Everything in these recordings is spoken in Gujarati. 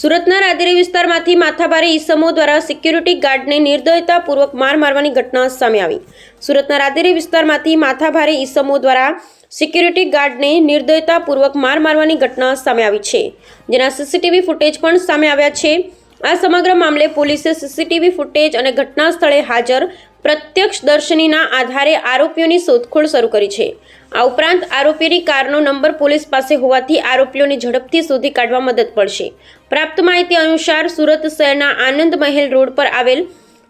સુરતના રાદેરી વિસ્તારમાંથી માથાભારે ઈસમો દ્વારા સિક્યુરિટી ગાર્ડને નિર્દયતાપૂર્વક માર મારવાની ઘટના સામે આવી. સુરતના રાદેરી વિસ્તારમાંથી માથાભારે ઈસમો દ્વારા સિક્યુરિટી ગાર્ડને નિર્દયતાપૂર્વક માર મારવાની ઘટના સામે આવી છે, જેના સીસીટીવી ફૂટેજ પણ સામે આવ્યા છે. આ સમગ્ર મામલે પોલીસે સીસીટીવી ફૂટેજ અને ઘટના સ્થળે હાજર પ્રત્યક્ષદર્શીના આધારે આરોપીઓની શોધખોળ શરૂ કરી છે. આ ઉપરાંત આરોપીની કારનો નંબર પોલીસ પાસે હોવાથી આરોપીઓને ઝડપથી શોધી કાઢવા મદદ પડશે પ્રાપ્ત માહિતી અનુસાર સુરત શહેરના આનંદ મહેલ રોડ પર આવેલ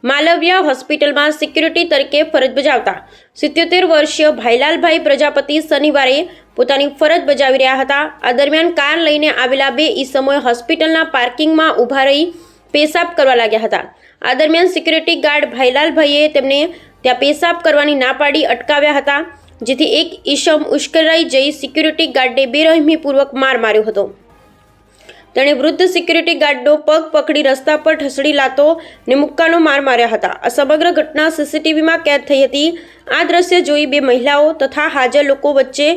માલવ્યા હોસ્પિટલમાં સિક્યુરિટી તરીકે ફરજ બજાવતા સિત્યોતેર વર્ષીય ભાઈલાલભાઈ પ્રજાપતિ શનિવારે પોતાની ફરજ બજાવી રહ્યા હતા. આ દરમિયાન કાર લઈને આવેલા બે ઈસમોએ હોસ્પિટલના પાર્કિંગમાં ઊભા રહી પેશાબ કરવા લાગ્યા હતા. આ દરમિયાન સિક્યુરિટી ગાર્ડ ભાઈલાલભાઈએ તેમને ત્યાં પેશાબ કરવાની ના પાડી અટકાવ્યા હતા, જેથી એક ઈશમ ઉશ્કેરાઈ જઈ સિક્યુરિટી ગાર્ડે બેરહમીપૂર્વક માર માર્યો હતો. તેણે વૃદ્ધ સિક્યુરિટી ગાર્ડનો પગ પકડી રસ્તા પર ઠસડી લાતો ને મુક્કાનો માર માર્યા હતા. આ સમગ્ર ઘટના સીસીટીવીમાં કેદ થઈ હતી. આ દ્રશ્ય જોઈ બે મહિલાઓ તથા હાજર લોકો વચ્ચે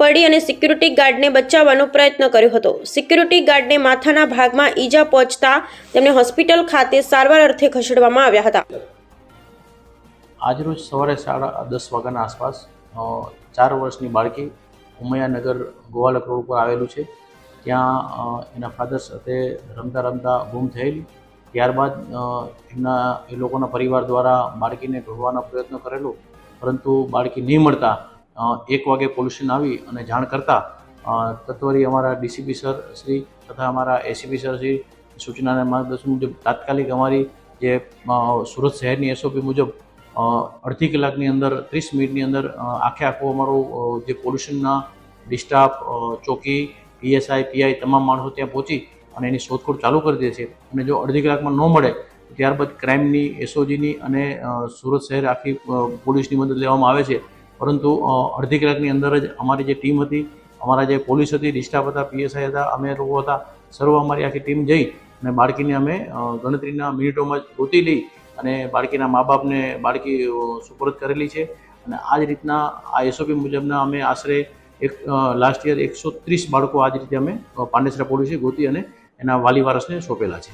પડી અને સિક્યુરિટી ગાર્ડને બચાવવાનો પ્રયત્ન કર્યો હતો. સિક્યુરિટી ગાર્ડને માથાના ભાગમાં ઈજા પહોંચતા તેમને હોસ્પિટલ ખાતે સારવાર અર્થે ખસેડવામાં આવ્યા હતા. આજરોજ સવારે સાડા દસ વાગ્યાના આસપાસ ચાર વર્ષની બાળકી ઉમૈયાનગર ગોવાલક રોડ ઉપર આવેલું છે. ત્યાં એના ફાધર સાથે રમતા રમતા ગુમ થયેલી. ત્યારબાદ એમના, એ લોકોના પરિવાર દ્વારા બાળકીને ઢોળવાનો પ્રયત્ન કરેલો. પરંતુ બાળકી નહીં મળતા એક વાગે પોલ્યુશન આવી અને જાણ કરતાં તત્વરી અમારા ડીસીપી સર શ્રી તથા અમારા એસીપી સર શ્રી સૂચનાના માર્ગદર્શન મુજબ તાત્કાલિક અમારી જે સુરત શહેરની એસઓપી મુજબ અડધી કલાકની અંદર, ત્રીસ મિનિટની અંદર આખે આખું અમારું જે પોલ્યુશનના ડિસ્ટાફ ચોકી પીએસઆઈ પીઆઈ તમામ માણસો ત્યાં પહોંચી અને એની શોધખોળ ચાલુ કરી દે છે. અને જો અડધી કલાકમાં ન મળે, ત્યારબાદ ક્રાઇમની એસઓજીની અને સુરત શહેર આખી પોલીસની મદદ લેવામાં આવે છે. પરંતુ અડધી કલાકની અંદર જ અમારી જે ટીમ હતી અમારા જે પોલીસ હતી ડિસ્ટાફ હતા પીએસઆઈ હતા અમે લોકો હતા સર્વ અમારી આખી ટીમ જઈ અને બાળકીને અમે ગણતરીના મિનિટોમાં જ ગોતી લઈ અને બાળકીના મા બાપને બાળકી સુપરત કરેલી છે. અને આ જ રીતના આ એસઓપી મુજબના અમે આશરે એક લાસ્ટ યર એકસો ત્રીસ બાળકો આ જ રીતે અમે પાંડેસરા પોલીસે ગોતી અને એના વાલી વારસને સોંપેલા છે.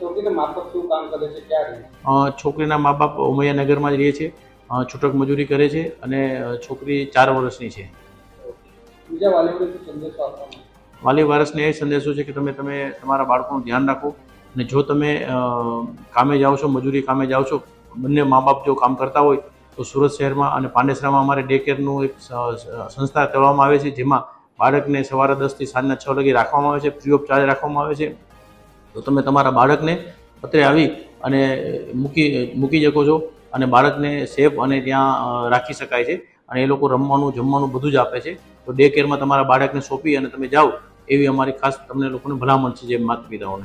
છોકરીને માફક શું કામ કરે છે? ક્યાં છોકરીના મા બાપ ઉમૈયાનગરમાં જ રહે છે. અ, છૂટક મજૂરી કરે છે અને છોકરી ચાર વર્ષની છે. વાલી વારસને એ સંદેશો છે કે તમે તમે તમારા બાળકોનું ધ્યાન રાખો અને જો તમે કામે જાઓ છો મજૂરી કામે જાઓ છો બંને મા બાપ જો કામ કરતા હોય તો સુરત શહેરમાં અને પાંડેસરામાં અમારે ડે કેરનું એક સંસ્થા કરવામાં આવે છે જેમાં બાળકને સવારે દસથી સાંજના છ વાગે રાખવામાં આવે છે ફ્રી ઓફ ચાર્જ રાખવામાં આવે છે. તો તમે તમારા બાળકને અત્રે આવી અને મૂકી મૂકી શકો છો. અને બાળકને સેફ અને ત્યાં રાખી શકાય છે. અને એ લોકો રમવાનું, જમવાનું બધું જ આપે છે. તો ડે કેરમાં તમારા બાળકને સોંપી અને તમે જાઓ, એવી અમારી ખાસ તમને લોકોને ભલામણ છે, જે માતા પિતાઓને